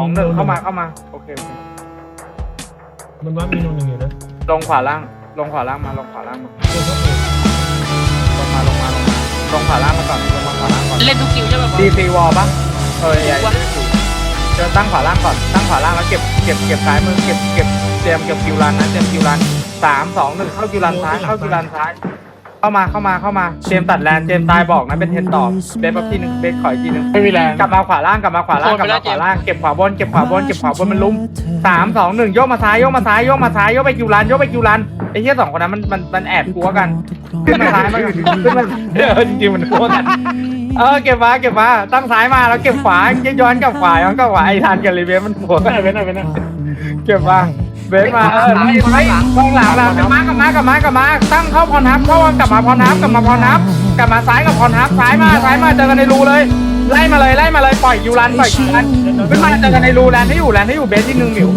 สองหนึ่งเข้ามาเข้ามา โอเคโอเคมันวัดมีนูนหนึ่งอยู่นะลงขวาล่าง ลงขวาล่างมา ลงขวาล่างมาตัวเขาเองลงมาลงมาลงมาลงขวาล่างมาก่อนลงมาขวาล่างก่อน เล่นทุกคิวใช่ไหมบอลดีซีวอลปะเออใหญ่เดี๋ยวตั้งขวาล่างก่อน ตั้งขวาล่างแล้วเก็บเก็บเก็บซ้ายมือเก็บเก็บเตรียมเก็บคิวรันนะเตรียมคิวรันสามสองหนึ่งเข้าคิวรันซ้ายเข้าคิวรันซ้าย เข้ามาเข้ามาเข้ามาเตรียมตัดแลนเตรียมตายบอกนะเป็นเทนต่อเบสแป๊บทีหนึ่งเบสขออีกทีหนึ่งไม่มีแรงกลับมาขวาล่างกลับมาขวาล่างกลับมาขวาล่างเก็บขวาบนเก็บขวาบนเก็บขวาบนมันลุ่มสามสองหนึ่งโยกมาซ้ายโยกมาซ้ายโยกมาซ้ายโยกไปคิวรันโยกไปคิวรันไอ้เหี้ยสองคนนั้นมันมันมันแอบกลัวกันขึ้นมาซ้ายมาขึ้นมาเออจริงๆมันกลัวกันเออเก็บมาเก็บมาตั้งซ้ายมาแล้วเก็บขวาย้อนกลับขวาย้อนกลับขวาไอ้ทานกับรีเวนมันกลัวไม่ได้ไม่ได้ไม่ได้เก็บมา เบสมาเออไล่ไล่กองหลังหลังกลับมากลับมากลับมากลับมาตั้งเข้าพรนับเข้ากลับมาพรนับกลับมาพรนับกลับมาซ้ายกับพรนับซ้ายมาซ้ายมาเจอกันในรูเลย ไล่มาเลยไล่มาเลยปล่อยยูรันปล่อยยูรันขึ้นมาเจอกันในรูแลนให้อยู่แลนให้อยู่เบสที่หนึ่งหมิว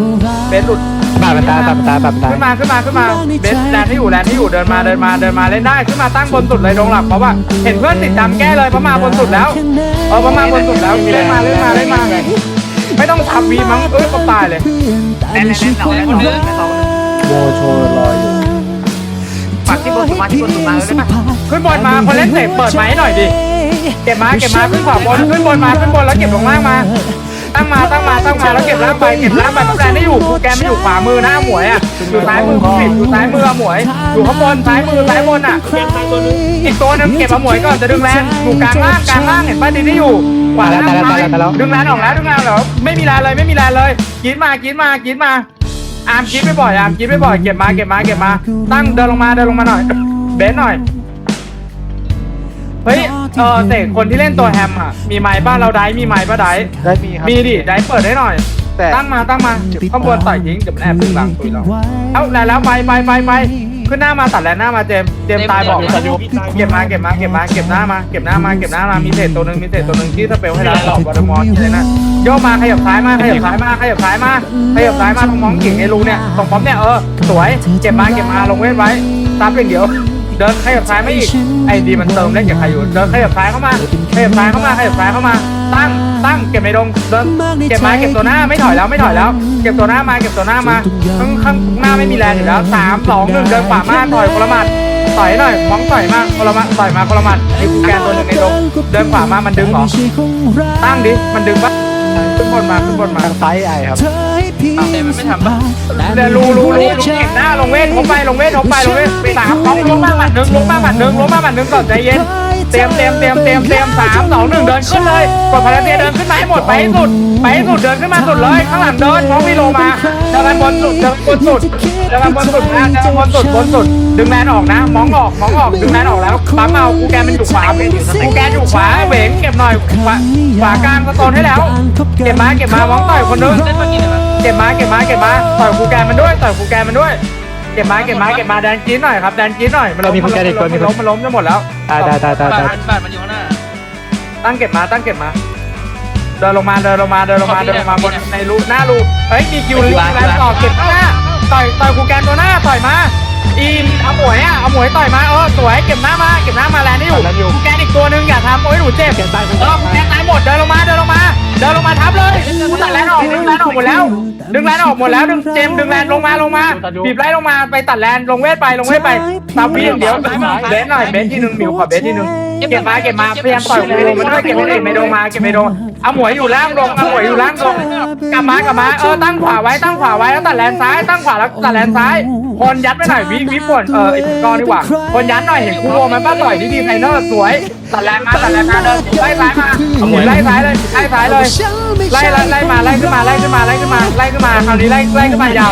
เบสหลุดตาเป็นตาตาเป็นตาตาเป็นตาขึ้นมาขึ้นมาขึ้นมาเบสแลนให้อยู่แลนให้อยู่เดินมาเดินมาเดินมาเล่นได้ขึ้นมาตั้งบนสุดเลยลงหลักเพราะว่าเห็นเพื่อนติดดำแก้เลยเพราะมาบนสุดแล้วเออเพราะมาบนสุดแล้วเล่นมาเล่นมาเล่นมา ทำวีมั้งเอ้ยก็ตายเลยแน่นแน่นเสาแน่นเนื้อเสาโมโชรออยู่ปักที่บนสุมาที่บนสุมาเลยได้ไหมขึ้นบนมาคนเล่นเตะเปิดไม้หน่อยดิเก็บมาเก็บมาขึ้นขวาบนขึ้นบนมาขึ้นบนแล้วเก็บลงล่างมา ตั้งมาตั้งมาตั้งมาแล้วเก็บล่างไปเก็บล่างไปเพราะแลนได้อยู่แกไม่อยู่ขวามือหนะหมวยอะอยู่ซ้ายมือผิดอยู่ซ้ายมือหมวย อยู่ข้างบนซ้ายมือซ้ายบนอะอีกตัวนึงเก็บเอาหมวยก่อนจะดึงแลนอยู่กลางล่างกลางล่างเห็นป้าดินที่อยู่ ขวาล่างไปดึงแลนออกแล้วดึงแลนเหรอไม่มีแลนเลยไม่มีแลนเลยกินมากินมากินมาอาร์มกินไปบ่อยอาร์มกินไปบ่อยเก็บมาเก็บมาเก็บมา ตั้งเดินลงมาเดินลงมาหน่อยเบสหน่อยเฮ้ยเออเตะคนที่เล่นตัวแฮมอะมีไม้ป้าเราได้มีไม้ป้าได้ได้มีครับมีดิได้เปิดให้หน่อย แต่ตั้งมาตั้งมาข้างบนต่อยทิ้งเดี๋ยวมันแอบดึงหลังตุยเราเอาแล้วแล้วไปไปไปไป ขึ้นหน้ามาตัดแลนหน้ามาเจมส์เจมส์ตายบอกนะเก็บมาเก็บมาเก็บมาเก็บหน้ามาเก็บหน้ามาเก็บหน้ามามีเศษตัวหนึ่งมีเศษตัวหนึ่งที่สเปลให้เราตอบบอลมอนที่เลยนะโยกมาขยับซ้ายมาขยับซ้ายมาขยับซ้ายมาขยับซ้ายมาตรงมองกิ่งไอ้รูเนี่ยตรงป๊อปเนี่ยเออสวยเก็บมาเก็บมาลงเว้นไว้ตามเพียงเดียวเดินขยับซ้ายมาอีกไอ้ดีมันเติมเล่นกับใครอยู่เดินขยับซ้ายเข้ามาขยับซ้ายเข้ามาขยับซ้ายเข้ามาตั้งตั้ง เก็บในดงเดินเก็บมาเก็บตัวหน้าไม่ถอยแล้วไม่ถอยแล้ว เก็บตัวหน้ามาเก็บตัวหน้ามาข้างข้างหน้าไม่มีแรงอยู่แล้วสามสองหนึ่งเดินขวามาถอยคนละหมัดต่อยหน่อยมองต่อยมาคนละมาต่อยมาคนละหมัดไอ้กูแกนตัวหนึ่งในดงเดินขวามามันดึงเหรอตั้งดิมันดึงปะขึ้นบนมาขึ้นบนมาทางซ้ายไอครับเต็มไม่ทำป่ะเดี๋ยวรูรูรูรูเก็บหน้าลงเวทลงไปลงเวทลงไปลงเวทสามสองลงมาหมัดหนึ่งลงมาหมัดหนึ่งลงมาหมัดหนึ่งก่อนใจเย็น เตรียมเตรียมเตรียมเตรียมเตรียมสามสองหนึ่งเดินขึ้นเลยกดพลังเตียเดินขึ้นมาให้หมดไปให้สุดไปให้สุดเดินขึ้นมาสุดเลยข้างหลังเดินมองไม่ลงมาเดินกันบนสุดเดินบนสุดเดินกันบนสุดนะเดินบนสุดบนสุด ดึงแลนออกนะมองออกมองออกดึงแลนออกแล้วปั๊มเอากูแกนมันอยู่ขวากูแกนอยู่ขวาเหวงเก็บหน่อยขวาขวากลางสโตนให้แล้ว เก็บมาเก็บมามองต่อยคนนึงเล่นเมื่อกี้เลยมั้ยเก็บมาเก็บมาเก็บมาต่อยกูแกนมันด้วยต่อยกูแกนมันด้วยเก็บมาเก็บมาเก็บมาแดนกินหน่อยครับแดนกินหน่อยมันล้มมันล้มมันล้มมันล้มจะหมดแล้ว ตายตายตายตายบ้าตายนบ้านมันอยู่ข้างหน้า ตั้งเก็บมาตั้งเก็บมา เดินลงมาเดินลงมาเดินลงมาเดินลงมาบนในรูหน้ารูเฮ้ยมีคิวหรือแลนต่อเก็บข้างหน้าต่อยต่อยกูแกนตัวหน้าต่อยมาอีมเอาหมวยอะเอาหมวยต่อยมาเออสวยเก็บหน้ามาเก็บหน้ามาแลนนี่อยู่กูแกนอีกตัวนึงอย่าทำโอ้ยหนูเจ็บแกนตายเออแกตายหมดเดินลงมา เดินลงมาทับเลยกูตัดแลนออกดึงแลนออกหมดแล้ว ดึงแลนออกหมดแล้ว ดึงเจมดึงแลนลงมาลงมาบีบไล่ลงมาไปตัดแลนลงเวทไปลงเวทไปตามวิ่งเดี๋ยวเบสหน่อยเบสที่หนึ่งมิวขอเบสที่หนึ่งเก็บมาเก็บมาพยายามต่อยกูมันด้วยเก็บไม่ได้ไม่โดนมาเก็บไม่โดนเอาหมวยอยู่ล่างลงเอาหมวยอยู่ล่างลงกลับมากลับมาเออตั้งขวาไว้ตั้งขวาไว้แล้วตัดแลนซ้ายตั้งขวาแล้วตัดแลนซ้าย คนยัดไปหน่อยวิวิปวนเออไอ้กอดีกว่าคนยัดหน่อยเห็นกูโรมันป้าต่อยดีดีไทเนอร์สวยตัดแลนมาตัดแลนมาเดินไล่ซ้ายมาเอาหมวยไล่ซ้ายเลยไล่ซ้ายเลยไล่ไล่ไล่มาไล่ขึ้นมาไล่ขึ้นมาไล่ขึ้นมาไล่ขึ้นมาคราวนี้ไล่ไล่ขึ้นมายาว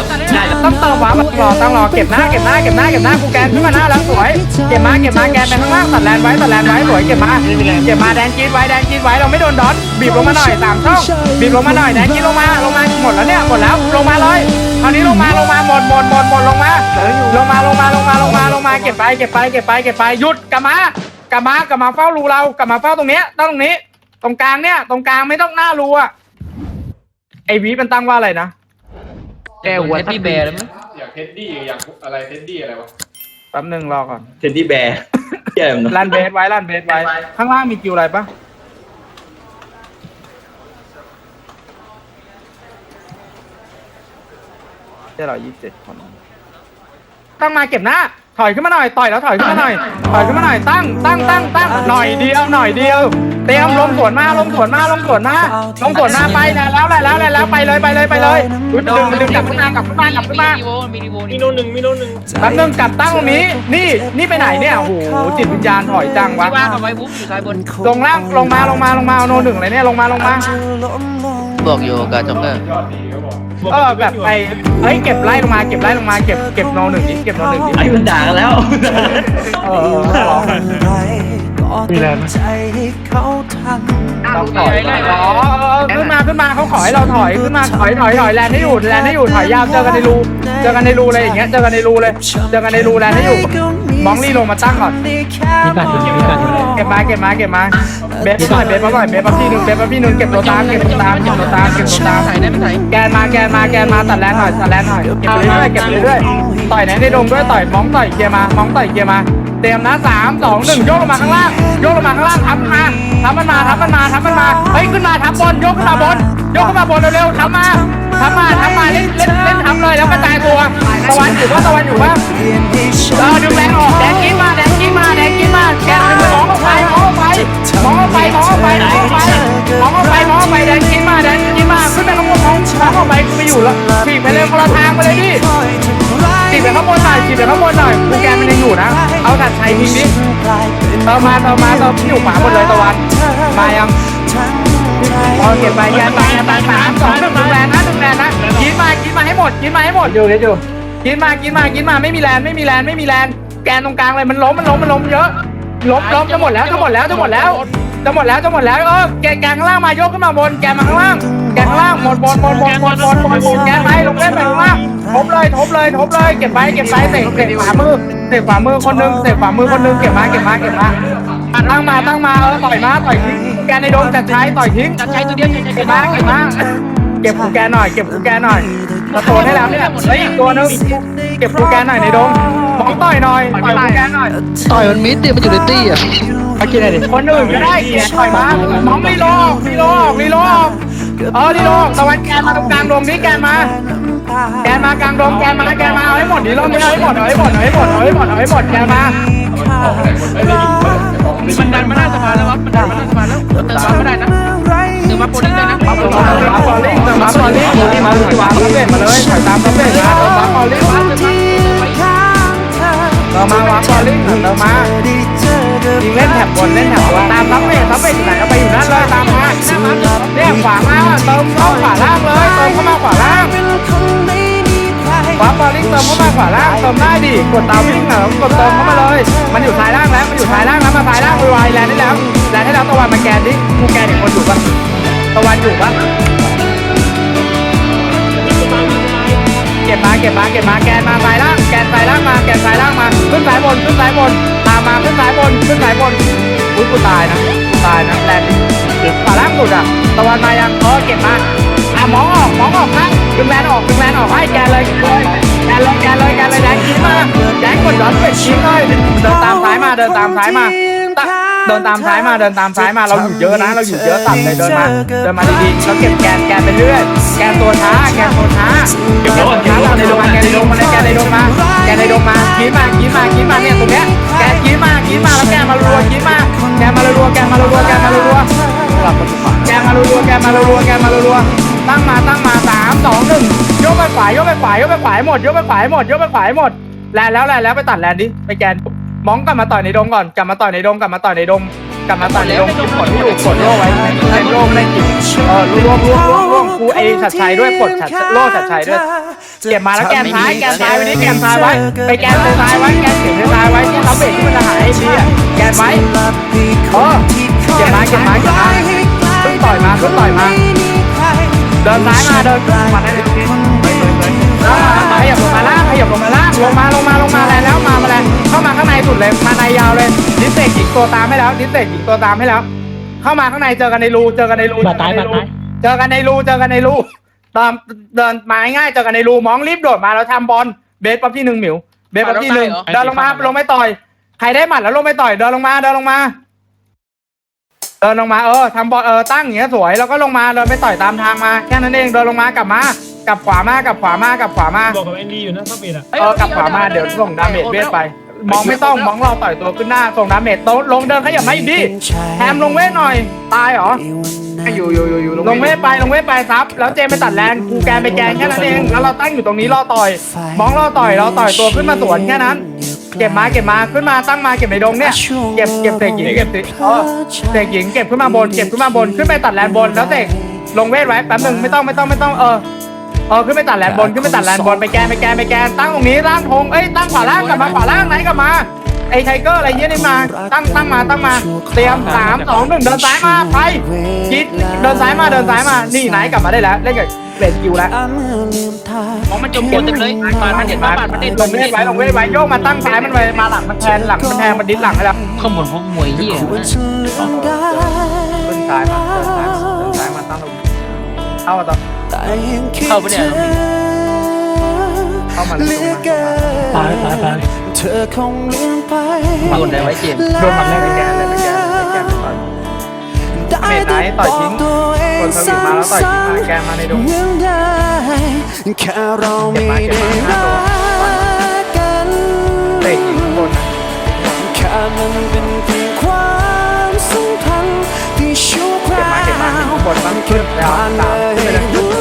ต้องเติมวาร์ปรอต้องรอเก็บหน้าเก็บหน้าเก็บหน้าเก็บหน้ากูแกนขึ้นมาหน้าแล้วสวยเก็บมาเก็บมาแกนไปข้างล่างตัดแลนไว้ตัดแลนไว้สวยเก็บมาเก็บมาแดนกีดไว้แดนกีดไว้เราไม่โดนดอนบีบลงมาหน่อยสามช่องบีบลงมาหน่อยแดนกีดลงมาลงมาหมดแล้วเนี่ยหมดแล้วลงมาเลยคราวนี้ลงมาลงมาหมดหมดหมดหมดลงมาลงมาลงมาลงมาลงมาลงมาเก็บไปเก็บไปเก็บไปเก็บไปหยุดกลับมากลับมากลับมาเฝ้ารูเรากลับมาเฝ้าตรงเนี้ยตั้งตรงนี้ ตรงกลางเนี่ย ตรงกลางไม่ต้องหน้ารูอะไอวีมันตั้งว่าอะไรนะแกหัวที่แบร์เลยมั้ยอยากเท็ดดี้อยากอะไรเท็ดดี้อะไรวะแป๊บหนึงรอก่อนเทนดี้แบร์เจ๋งนลันเบสไว้ลันเบสไว้ข้างล่างมีคิวอะไรปะ เจ็ดร้อยยี่สิบเจ็ดคนตั้งมาเก็บหน้า ถอยขึ้นมาหน่อยต่อยแล้วถอยขึ้นมาหน่อยถอยขึ้นมาหน่อยตั้งตั้งตั้งตั้งหน่อยเดียวหน่อยเดียว เตรียมลงสวนมาลงสวนมาลงสวนมาลงสวนมาไปนะแล้วแล้วแล้วแล้วไปเลยไปเลยไปเลยอุ๊ยดึงดึงกลับขึ้นมากลับขึ้นมากลับขึ้นมามีโวมีโวมีนี่โนหนึ่งมีโนหนึ่งแป๊บนึงกลับตั้งตรงนี้ นี่นี่ไปไหนเนี่ยโอ้โหจิตวิญญาณถอยจังวะว่างเอาไว้บุ๊บอยู่ซ้ายบนลงล่างลงมาลงมาลงมาเอาโนหนึ่งเลยเนี่ยลงมาลงมาบอกอยู่กับจ็อกเกอร์ ยอดดีเขาบอกเออแบบไปเฮ้ยเก็บไล่ลงมาเก็บไล่ลงมาเก็บเก็บโนหนึ่งดิเก็บโนหนึ่งดิไอ้มันด่ากันแล้ว เออเออเออ มีแรงไหมเราถอยอ๋อเออขึ้นมาขึ้นมาเขาขอให้เราถอยขึ้นมาถอยถอยถอยแลนให้อยู่แลนให้อยู่ถอยยาวเจอกันในรูเจอกันในรูเลยอย่างเงี้ยเจอกันในรูเลยเจอกันในรูแลนให้อยู่มองนี่ลงมาตั้งก่อนมีการอยู่มีการอยู่เก็บมาเก็บมาเก็บมาเบสหน่อยเบสมาหน่อยเบสมาพี่หนึ่งเบสมาพี่หนึ่งเก็บตัวตามเก็บตัวตามเก็บตัวตามเก็บตัวตามถ่ายได้ไม่ถ่ายแกนมาแกนมาแกนมาตัดแลนหน่อยตัดแลนหน่อยเก็บไปเรื่อยๆเก็บไปเรื่อยๆต่อยไหนในดงด้วยต่อยมองต่อยเกียร์มามองต่อยเกียร์มา เตรียมนะสามสองหนึ่งโยกลงมาข้างล่างโยกลงมาข้างล่างทับมาทับมันมาทับมันมาทับมันมาเฮ้ยขึ้นมาทับบนยกขึ้นมาบนยกขึ้นมาบนเร็วๆทับมาทับมาทับมาเล่นเล่นเล่นทับเลยแล้วกระจายตัวตะวันอยู่ว่าตะวันอยู่ว่าเออดึงแรงออกแดงกินมาแดงกินมาแดงกินมาแกนมองออกไปมองออกไปมองออกไปมองออกไปมองออกไปมองออกไปมองออกไปแดงกินมาแดงกินมาขึ้นไป ข้างบนมกไปกูไปอยู่แล้วฉีกไปเลยคนละทางไปเลยดิฉีกไปข้างบนหน่อยฉีกไปข้างบนหน่อยกูแกมันยังอยู่นะ เอาถัดชัยทิ้งดิติมมาติมมาเติมอยู่ขวาหมดเลยตะวัน มายังพอเก็บไปแกนไปแกนไปสามสองหนึ่งดึงแลนนะดึงแลนนะกินมากินมาให้หมดกินมาให้หมดอยู่เดี๋ยวอยู่กินมากินมากินมาไม่มีแลนไม่มีแลนไม่มีแลนแกนตรงกลางเลยมันล้มมันล้มมันล้มเยอะล้มล้มจะหมดแล้วจะหมดแล้วจะหมดแล้วจะหมดแล้วจะหมดแล้วเออแกแกข้างล่างมายกขึ้นมาบนแกมาข้างล่าง ข้างล่างหมดหมดหมดหมดหมดหมดหมดหมดแกไปลงเล่นไปข้างล่างทบเลยทบเลยทบเลยเก็บไปเก็บไปเตะเตะขวามือเตะขวามือคนนึงเตะขวามือคนนึงเก็บมาเก็บมาเก็บมาตั้งมาตั้งมาเออต่อยมาต่อยทิ้งแกในโดงจัดใช้ต่อยทิ้งจัดใช้ตัวเดียวเก็บมาเก็บมาเก็บกูแกหน่อยเก็บกูแกหน่อยตะโกนให้แล้วเนี่ยเฮ้ยอีกตัวนึงเก็บกูแกหน่อยในโดงมองต่อยหน่อยต่อยกูแกหน่อยต่อยมันมิดดิมันอยู่ในตี้อะมากินอะไรดิคนอื่นก็ได้เกียร์ถอยมามองลีโลอกลีโลอกลีโล ออกเออลีโลออกตะวันแกนมาตรงกลางดงนี้แกนมา แกนมากลางดงแกนมาแกนมาเอาให้หมดดิรอบนี้เอาให้หมดเอาให้หมดเอาให้หมดเอาให้หมดเอาให้หมดแกนมาไหนคนไม่ได้ยินเลยออกไม่ได้ยิมันดันมาหน้าสะพานแล้ววะมันดันมาหน้าสะพานแล้วเติมมาไม่ได้นะเติมมาโปรดิ้งได้นะมาบอลลิงมาบอลลิงมาบอลลิงมาถอยตามซับเบตมาเลยถอยตามซับเบตมาเติมมาบอลลิงมาเติมมาวางบอลลิงเติมมา ยิงเล่นแถบบนเล่นแถบบนตามซับเบตซับเบตอยู่ไหนก็ไปอยู่นั่นเลยตามมาเนี่ยขวามาเติมเข้าขวาล่างเลยเติมเข้ามาขวาล่างขวาบอลลิงเติมเข้ามาขวาล่างเติมได้ดิกดตามวิ่งอะกดเติมเข้ามาเลย มันอยู่ท้ายล่างแล้วมันอยู่ท้ายล่างแล้วมาท้ายล่างไวๆแลนได้แล้วแลนได้แล้วตะวันมาแกนดิกูแกนอีกคนอยู่ปะตะวันอยู่ปะเก็บมาเก็บมาเก็บมาแกนมาสายล่างแกนสายล่างมาแกนสายล่างมาขึ้นสายบนขึ้นสายบน มมาขึ้นสายบนขึ้นสายบนอุ้ยกูตายนะกูตายนะแลนดิขวาล่างหลุดอะตะวันมายังเออเก็บมาอะมองออกมองออกนะดึงแลนออกดึงแลนออกให้แกเลยแกเลยแกเลยแกเลยแดงกินมาแดงกดย้อนเป็ดชิ้นเลยเดินตามซ้ายมาเดินตามซ้ายมาเดินตามซ้ายมาเดินตามซ้ายมาเราอยู่เยอะนะ เราอยู่เยอะตัดเลยเดินมาเดินมาดีๆแล้วเก็บแกนแกนไปเรื่อยแกนตัวช้าแกนตัวช้าเก็บแกนตัวช้าแกนในดงมาแกนในดงมาแกนในดงมาแกนในดงมากินมากินมากินมาเนี่ยตรงเนี้ย แกนกินมากินมาแล้วแกมารัวกินมากแกมารัวแกมารัวแกมารัวกลับมาแกมารัวแกมารัวแกมารัวตั้งมาตั้งมาสามสองหนึ่งยกไปขวายกไปขวายกไปขวายหมดยกไปขวายหมดยกไปขวายหมดแลนแล้วแลนแล้วไปตัดแลนดิไปแกนมองกลับมาต่อยในดงก่อนกลับมาต่อยในดงกลับมาต่อยในดง กลับมาต่อยในดงกดที่อยู่กดโล่ไว้เล่นโล่เล่นจิเออรวมรวมรวมรวมกูเอชัดชัยด้วยกดชัดโล่ชัดชัยด้วยเก็บมาแล้วแกนซ้ายแกนซ้ายไว้นี่แกนซ้ายไว้ไปแกนซ้ายไว้แกนเสียงซ้ายไว้ที่เขาเบรกที่มันจะหายไอ้ดีอะแกนไว้เออเก็บมาเก็บมาเก็บมาขึ้นต่อยมาขึ้นต่อยมาเดินซ้ายมาเดินมาได้เลยขยับลงมาล่างข ยับลงมาล่างลงมาลงมาลงมาแล้วแล้วมามาแล้วเข้ามาข้างในสุดเลยมาในยาวเลยดิสเตกหญิงตัวตามให้แล้วดิสเตกหญิงตัวตามให้แล้ว เข้ามาข้างในเจอกันในรูเจอกันในรูบาดตายบาดตายเจอกันในรูเจอกันในรูตามเดินมาง่ายๆเจอกันในรูมองรีบโดดมาแล้วทำบอลเบสปั๊บที่หนึ่งหมิวเบสปั๊บที่หนึ่งเดินลงมาลงไปต่อยใครได้หมัดแล้วลงไปต่อยเดินลงมาเดินลงมาเดินลงมาเออทำบอลเออตั้งอย่างเงี้ยสวยแล้วก็ลงมาเดินไปต่อยตามทางมาแค่นั้นเองเดินลงมากลับมา กลับขวามากลับขวามากลับขวามาบอกกับแอนดี้อยู่นะถ้าเป็นอะเออกลับขวามาเดี๋ยวส่งดาเมจเวทไป มองไม่ต้องมองเราต่อยตัวขึ้นหน้าส่งดาเมจโตะลงเดินขยับมาอีกดิแฮมลงเวทหน่อย ตายเหรออยู่อยู่อยู่อยู่ลงเวทไปลงเวทไปซับแล้วเจมไปตัดแลนกูแกนไปแกนแค่นั้นเองแล้วเราตั้งอยู่ตรงนี้รอต่อย มองรอต่อยเราต่อยตัวขึ้นมาสวนแค่นั้นเก็บมาเก็บมาขึ้นมาตั้งมาเก็บในดงเนี่ยเก็บเก็บเตะหญิงเก็บเตะเออเตะหญิงเก็บขึ้นมาบนเก็บขึ้นมาบนขึ้นไปตัดแลนบนแล้วเตะลงเวทไว้แป๊บนึงไม่ต้องไม่ต้องไม่ต้องเออ เออขึ้นไปตัดแลนบนขึ้นไปตัดแลนบนไปแกนไปแกนไปแกนตั้งตรงนี้ล่างธงเอ้ยตั้งขวาล่างกลับมาขวาล่างไหนกลับมาไอ้ไทเกอร์อะไรเงี้ยนี่มาตั้งตั้งมาตั้งมาเตรียมสามสองหนึ่งเดินซ้ายมาไปยิดเดินซ้ายมาเดินซ้ายมานี่ไหนกลับมาได้แล้วเล่นกับเบรดคิวแล้วมองมันจมบนเต็มเลยปาดมันเห็นปาดมันเด่นลงเวทไว้ลงเวทไว้โยกมาตั้งซ้ายมันไว้มาหลังมันแทนหลังมันแทนมันดิ้นหลังให้แล้วข้างบนห้องมวยเหี้ยขึ้นซ้ายมาเดินซ้ายมาเดินซ้ายมาตั้งตรงเข้ามาต่อ เข้าไปเนี่ยเข้ามาเลยตรงมาตายตายตายเธอคงเลืมไปโดนได้ไว้เจมส์โดนหมัดแรกไปแกนเลยไปแกนไปแกนไปต่อยเมตไหนต่อยทิ้งกดสวิตช์มาแล้วต่อยทิ้งมาแกนมาในดงยังได้แค่เราไม่ได้รักกันเตะยิงข้างบนนะแค่มันเป็นเพียงความสัมพันธ์ที่ชั่วคเก็บราวมาเก็บมาข้างบนบ้างขึ้นแล้วผ่านตามขึ้นไปเลยรู้สึก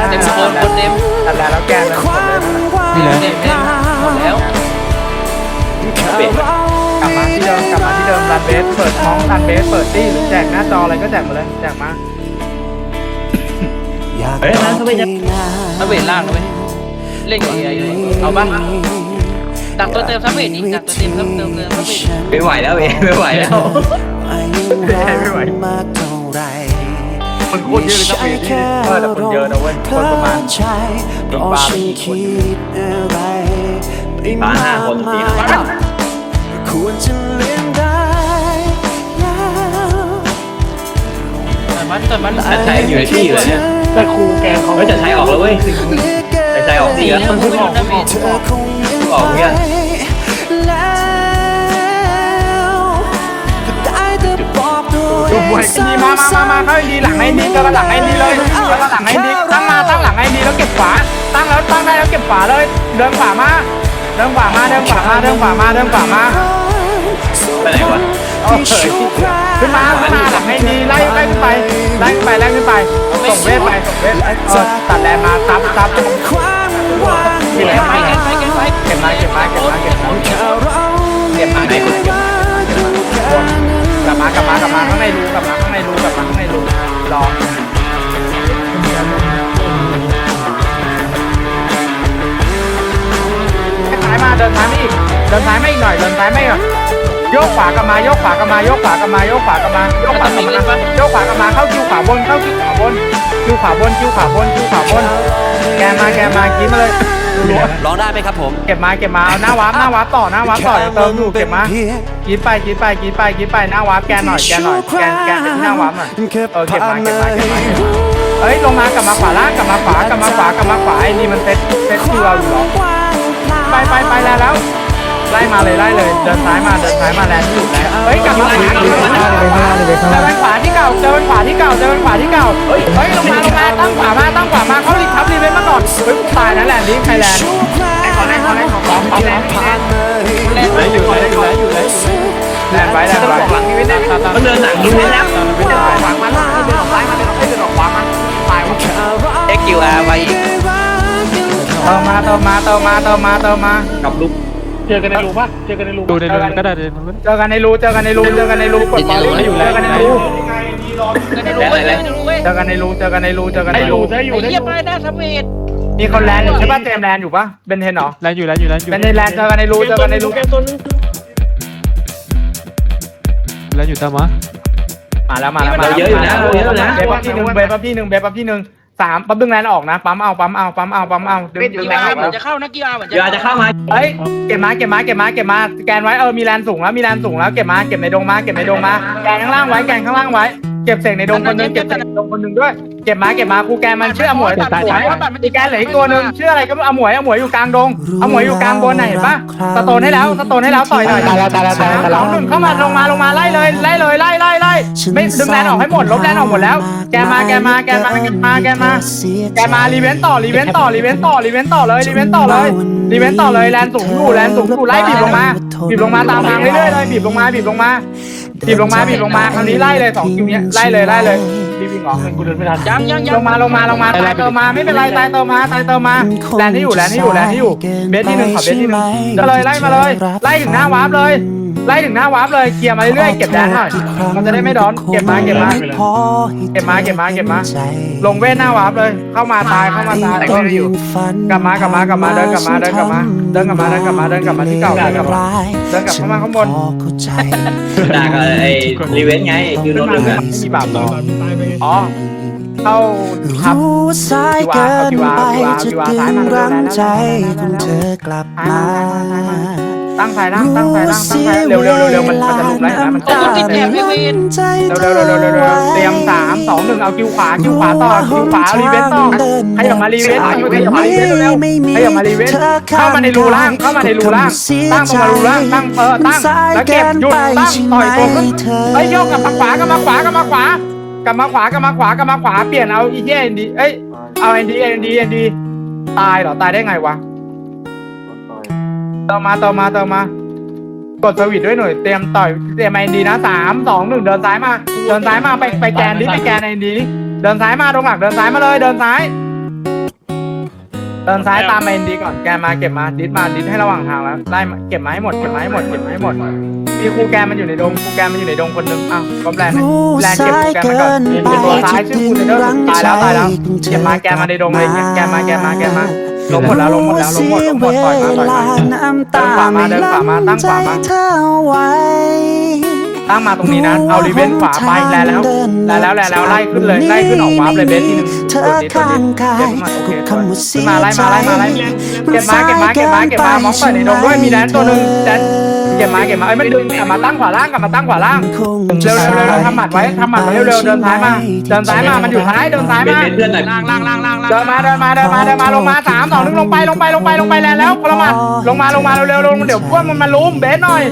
แรงแรงแรงเต็มบนบนเต็มตัดแล้วแล้วแกนแล้วคหมดวาเลยมว่งเต็มเต็มหมดแล้วเรากลับมาที่เดิมกลับมาที่เดิมรันเบสเปิดท้องรันเบสเปิดตี้หรือแจกหน้าจออะไรก็แจกมาเลยแจกมากเฮ้ยนะเขาไม่จะถ้าเวทล่างนะเว้เล่นกับไอ้เอาบ้างดักตัวเติมซับเวทนี่ดักตัวเติมซับเติมเติมซับเวทไม่ไหวแล้วเองไม่ไหวแล้วอายุเรามากเท่าไหร มันโคตรเยอะเลยนะเวทนี่เออแต่คนเยอะนะเว้ยคนประมาณใจเพราะฉันคิดอะไรไปบ้านห้าคนสี่ห้าคนควรจะเลี่ยงได้แล้วแต่มันแต่มันแต่ใช้อยู่ในที่เลยเนี่ยแต่ครูแกเขาเฮ้ยแต่ใช้ออกแล้วเว้ยแต่ใช้ออกดีแล้วมันไม่โดนดาเมจเธอคงยังออกเนี่ย ตัวเอดูงมวยดีมามามามาเข้าดีหลังไอ้ดีเจอกันหลังไอ้ดีเลยเจอกันหลังไอ้ดีตั้งมาตั้งหลังไอ้ดีแล้วเก็บขวาตั้งแล้วตั้งได้แล้วเก็บขวาเลยเดินขวามาเดินขวามาเดินขวามาเดินขวามาเดินขวามาไปไหนวะโอ้ยขึ้นมาขึ้นมาหลังไอ้ดีไล่ไล่ขึ้นไปไล่ขึ้นไปไล่ขึ้นไปส่งเวทไปส่งเวทเออตัดแรงมาซับซับความว่างมีแรงไปมากันไปกันไปเก็บมาเก็บมาเก็บมาเก็บมาแค่เราเก็บมาเก็บมา มากลับมากลับมาข้างในรูกลับมาข้างในรูกลับมาข้างในรูรอซ้ายมาเดินซ้ายม่อีกเดินซ้ายไม่อีกหน่อยเดินซ้ายไม่อีกโยกขวากลับมาโยกขวากลับมาโยกขวากลับมาโยกขวากลับมาโยกขวากลับมาโยกขวากลับมาเข้าคิวขวาบนเข้าคิวขวาบนคิวขวาบนคิวขวาบนคิวขวาบนแกมาแกมากินมาเลย ร้องได้ไหมครับผม เก็บมาเก็บมาเอาหน้าวาร์ปหน้าวาร์ปต่อหน้าวาร์ปต่อเดี๋ยวเติมอยู่เก็บมากินไปกินไปกินไปกินไปหน้าวาร์ปแกนหน่อยแกนหน่อยแกนแกนไปที่หน้าวาร์ปหน่อยเออเก็บมาเก็บมาเก็บมาเก็บมาเอ้ยลงมากลับมาขวาล่างกลับมาขวากลับมาขวากลับมาขวาไอ้นี่มันเซ็ตเซ็ตคิวเราอยู่หรอไปไปไปแล้วแล้ว ไล่มาเลยไล่เลยเดินซ้ายมาเดินซ้ายมาแลนด์ที่อยู่แล้วเฮ้ยกลับมาขวากลับมาขวาเจอเป็นขวาที่เก่าเจอเป็นขวาที่เก่าเจอเป็นขวาที่เก่าเฮ้ยเฮ้ยลงมาลงมาตั้งขวามาตั้งขวามาเข้ารีทับรีเวนมาก่อนเฮ้ยตายนะแลนด์นี้ไทยแลนด์ไอ้ขอไอ้ขอไอ้ขอขอขอแลนด์แลนด์เล่นเลยอยู่เลยอยู่เลยอยู่เลยแลนด์ไว้แลนด์ไว้หลังนี้ไม่ได้ตามตามมันเดินหนังดูนี่แล้วไม่ได้ขวางมันเดินออกซ้ายมาเดินออกให้เดินออกขวามันตายวะเอ็กคิวอาร์ไว้อีกเติมมาเติมมาเติมมาเติมมาเติมมากับลูก เจอกันในรูป่ะเจอกันในรูดูในรูก็ได้เลยมันเจอกันในรูเจอกันในรูเจอกันในรูกดบอลอยู่เจอกันในรูกันในรูเว้ยกันในรูเว้ยเจอกันในรูเจอกันในรูเจอกันในรูได้อยู่ไอ้ได้อเหี้ยยู่ไปได้ซับเวทมีคนแลนด์อยู่ใช่ป่ะเจมแลนด์อยู่ป่ะเบนเทนเหรอแลนอยู่แลนอยู่แลนอยู่เบนเทนแลนด์เจอกันในรูเจอกันในรูแกตัวนึงแลนอยู่ตามมามาแล้วมาแล้วมาเยอะอยู่นะเยอะนะเบฟปั๊บที่หนึ่งเบฟปั๊บที่หนึ่งเบฟปั๊บที่หนึ่ง สามปั๊บดึงแลนด์ออกนะปั๊มเอาปั๊มเอาปั๊มเอาปั๊มเอาดึงดึกีงแลนฬาด์ออกเหมือนแล้วจะเข้านะกีฬาเหมือนเดี๋ยวอาจจะเข้ามาเฮ้ยเก็บมาเก็บมาเก็บมาเก็บมาแกนไว้เออมีแลนสูงแล้วมีแลนสูงแล้วเก็บมาเก็บในดงมาเก็บในดงมาแกนข้างล่างไว้แกนข้างล่างไว้ เก็บเสกในดงคนหนึงเก็บเสกในดงคนหนึงด้วยเก็บมาเก็บมาครูแกนมันชื่ออมวยตัดหัวครูแกนเหลืออีกตัวหนึงชื่ออะไรก็ไม่รู้อมวยอมวยอยู่กลางดงอมวยอยู่กลางบนไหนะเห็นปะสโตนให้แล้วสโตนให้แล้วต่อยหน่อยตายแล้วตายแล้วตายแล้วตายสแล้อวงหนึ่งเข้ามาลงมาลงมาไล่เลยไล่เลยไล่ไล่ไล่ไม่ดึงแลนออกให้หมดลบแลนออกหมดแล้ว แกมาแกมาแกมาแกมาแกมา แกมารีเวนต์ต่อรีเวนต์ต่อรีเวนต์ต่อรีเวนต์ต่อเลยรีเวนต์ต่อเลยรีเวนต์ต่อเลยแลนสูงอยู่แลนสูงอยู่ไล่บีบลงมาบีบลงมาตามทางเรื่อยๆเลยบีบลงมาบีบลงมา บีบลงมาบีบลงมาคราวนี้ไล่เลยสองคิวเนี้ยไล่เลยไล่เลยบีบวิ่งออกกูเดินไม่ทันยังยังยังลงมาลงมาลงมาตายเติมมาไม่เป็นไรตายเติมมาตายเติมมาแลนที่อยู่แลนที่อยู่แลนที่อยู่เบสที่หนึ่งขอเบสที่หนึ่งก็เลยไล่มาเลยไล่ถึงหน้าวาร์ปเลย ไล่ถึงหน้าวาร์ปเลยเคลียร์มาเรื่อยๆเก็บแดนหน่อยมันจะได้ไม่ร้อนเก็บมาเก็บมาเก็บมาเก็บมาเก็บมา ลงเวทหน้าวาร์ปเลย เข้ามาตายเข้ามาตายก็อยู่กลับมากลับมากลับมาเดินกลับมาเดินกลับมาเดินกลับมาเดินกลับมาเดินกลับมาที่เก่าเดินกลับมาเดินกลับเข้ามาข้างบนด่ากับไอ้รีเวนต์ไงยูโนหนึ่งอะไม่มีบาปหรอตายไปไงอ๋อเข้าทับรู้ว่าสายเกินไปจะดึงรั้งใจของเธอกลับมา ตั้งสายล่างตั้งสายล่างตั้งสายเร็วเร็วเร็วเร็วมันมันจะลุกแล้วเห็นไหมมันจะโอ้ติดแถบไม่เวนเร็วเร็วเร็วเร็วเร็วเร็วเตรียมสามสองหนึ่งเอาคิวขวาคิวขวาต่อคิวขวารีเวนต์ต่อขยับมารีเวนต์ขยับมารีเวนต์เร็วขยับมารีเวนต์เข้ามาในรูล่างเข้ามาในรูล่างตั้งตรงมารูล่างตั้งเออตั้งแล้วเก็บหยุดตั้งต่อยตัวขึ้นเอ้ยโยกกลับมาขวากลับมาขวากลับมาขวากลับมาขวากลับมาขวากลับมาขวาเปลี่ยนเอาอีเทียเอ็นดีเอ้ยเอาเอ็นดีเอ็นดีเอ็นดีตายเหรอตายได้ไงวะเติมมาติมมาติมมา กดสวิตช์ด้วยหน่อยเตรียมต่อยเตรียมเอ็นดีนะสามสองหนึ่งเดินซ้ายมา เดินซ้ายมาไปไปแกนดิไปแกนเอ็นดีเดินซ้ายมาตรงหลักเดินซ้ายมาเลยเดินซ้าย เดินซ้ายตามเอ็นดีก่อนแกนมาเก็บมาดิสมาดิสให้ระหว่างทางแล้วไล่มาเก็บมาให้หมดเก็บมาให้หมดเก็บมาให้หมดมีครูแกนมันอยู่ในดงครูแกนมันอยู่ในดงคนหนึงอ้าวก็แลนด์รู้แลนเก็บครูแกนมาก่อนนไปตัวซ้ายชื่อครูงเดอร์ตายแล้วตายแล้วเก็บมาแกนมาในดงเลยแกนมาแกนมาแกนมา ลงหมดแล้วลงหมดแล้วลงหมดลงหมดต่อยมาต่อยมาน้ำตาไม่ลั่นใจเธอไว้ตั้งมาตรงนี้นะ เอารีเวนขวาไปแลนแล้วแลนแล้วแลนแล้วไล่ขึ้นเลยไล่ขึ้นออกวาร์ปเลยเบสที่หนึ่งเธอข้างกายเก็บมาโอเคกับคำว่าเสีขึ้นยมาไล่มาไล่มาไล่ใจเก็บมาเก็บมาเก็บมาเก็บมามองต่อยในดงด้วยมีแดนตัวหนึ่งแดน เก็บมาเก็บมาเอ้ยมันดึงกลับมาตั้งขวาล่างกลับมาตั้งขวาล่างเร็วเร็วเร็วเร็วทำหมัดไว้ทำหมัดไว้เร็วๆเดินซ้ายมาเดินซ้ายมามันอยู่ซ้ายเดินซ้ายเป็นมาเป็นเพื่อนหน่อยล่างล่างล่างล่างล่างเดินมาเดินมาเดินมาเดินมาลงมาสามสองหนึ่งลงไปลงไปลงไปลงไปแล้วแล้วคนละหมัดลงมาลงมาเร็วๆลงเดี๋ยวพวกมันมาลุมเบสหน่อย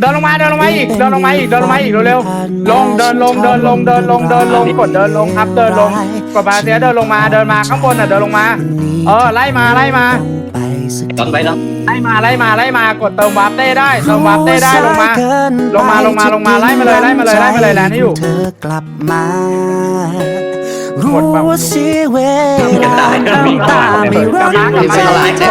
เดินลงมาเดินลงมาอีกเดินลงมาอีกเดินลงมาอีกเร็วๆลงเดินลงเดินลงเดินลงเดินลงกดเดินลงครับเดินลงกดมาเสียเดินลงมาเดินมาข้างบนน่ะเดินลงมา เออไล่มาไล่มา ตอนไปเนาะไล่มาไล่มาไล่มากดเติมวาร์ปเต้ได้เติมวาร์ปเต้ได้ลงมา ลงมาลงมาลงมาไล่มาเลยไล่มาเลยไล่มาเลยแลนด์ให้อยู่ เธอกลับมาหรู้มดแบบว่าเสียเวจะลาตายก็มีน้ำตาไม่กลัรับงมากลับใจมาเธ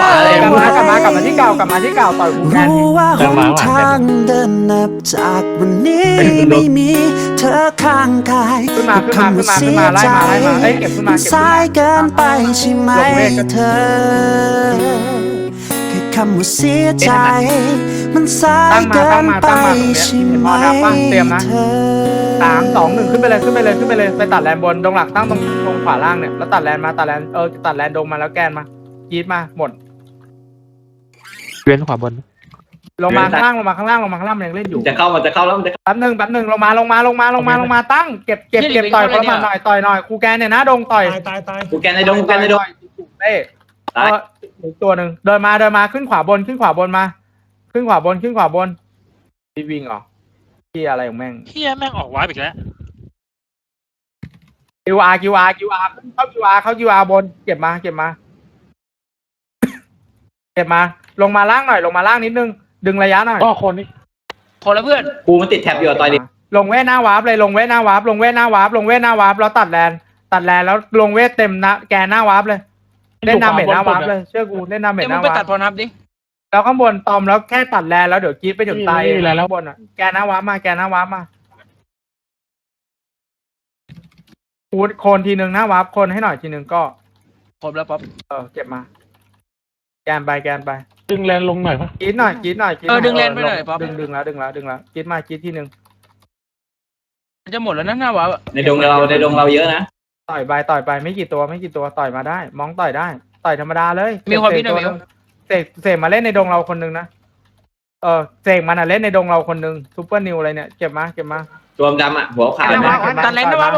กลับอมากลับมากลับไว้มาที่เก่ากลับมาที่เก่าต่อยกูแกนรู้ว่าหนทางเดินนับจากวันนี้ไม่มีเธอข้างกายขึ้นมาขึ้นมาขึ้นมาขึ้นมาไล่มาไล่มาเอ้ยเก็บขึ้นมาเก็บขึ้นสามายเกินไปใช่ไหมลงเวทกันเธอแค่คำว่าเสียใจ มันสายเกินไปใช่ไหมเธอสามสองหนึ่งขึ้นไปเลยขึ้นไปเลยขึ้นไปเลยไปตัดแลนบนตรงหลักตั้งตรงตรงขวาล่างเนี่ยแล้วตัดแลนมาตัดแลนเออตัดแลนดงมาแล้วแกนมากีดมาหมดเว้นขวาบนลงมาข้างล่างลงมาข้างล่างลงมาข้างล่างมันยังเล่นอยู่จะเข้ามันจะเข้าแล้วมันจะแป๊บหนึ่งแป๊บหนึ่งลงมาลงมาลงมาลงมาลงมาตั้งเก็บเก็บเก็บต่อยคนละหมัดหน่อยต่อยหน่อยครูแกนเนี่ยนะดงต่อยตายตายตายกูแกนในดงกูแกนในดงเอ้ เอออีกตัวหนึ่งเดินมาเดินมาขึ้นขวาบนขึ้นขวาบนมา ขึ้นขวาบนขึ้นขวาบนรีวิงเหรอที่อะไรของแม่งเฮียแม่งออกวาร์ปอีกแล้ว QR QR QR เข้า QR เข้า QR บนเก็บมาเก็บมา เก็บมา ลงมาล่างหน่อย ลงมาล่างนิดนึง ดึงระยะหน่อยก็คนนี้คนละเพื่อนกูมันติดแท็บอยู่อะต่อยดิลงเวทหน้าวาร์ปเลยลงเวทหน้าวาร์ปลงเวทหน้าวาร์ปลงเวทหน้าวาร์ปแล้วตัดแลนตัดแลนแล้วลงเวทเต็มนะแกนหน้าวาร์ปเลย เล่นดาเมจหน้าวาร์ปเลยเชื่อกูเล่นดาเมจเดี๋ยวหมึน้างไปวาตัร์ดปพรนับดิแล้วข้างบนตอมแล้วแค่ตัดแลนแล้วเดี๋ยวกรีดไปจนตายข้างบนอะแกนหน้าวาร์ปมาแกนหน้าวาร์ปมาพูดโคนทีหนึ่งหน้าวาร์ปโคนให้หน่อยทีหนึ่งก็ครบแล้วป๊อปเออเก็บมา แกนไปแกนไป ดึงแลนลงหน่อยปะกรีดหน่อยกรีดหน่อยกรีดหเอน่อดึงเลนไปหน่อยป๊อปดึงดึงแล้วดึงแล้วดึงแล้วกรีดมากรีดที่หนึ่งมันจะหมดแล้วนะหน้าวะในดงเราในดงเราเยอะนะ ต่อยไปต่อยไปไม่กี่ตัวไม่กี่ตัวต่อยมาได้ มองต่อยได้ ต่อยธรรมดาเลยมีความคิดหน่เสอยกมิวเสกเสกมาเล่นในดงเราคนหนึงนะเออเสกมันอะเล่นในดงเราคนหนึงซูเปอร์นิวอะไรเนี่ยเก็บมาเก็บมาตัวดำอะ หัวขาวตัดแรงระวัง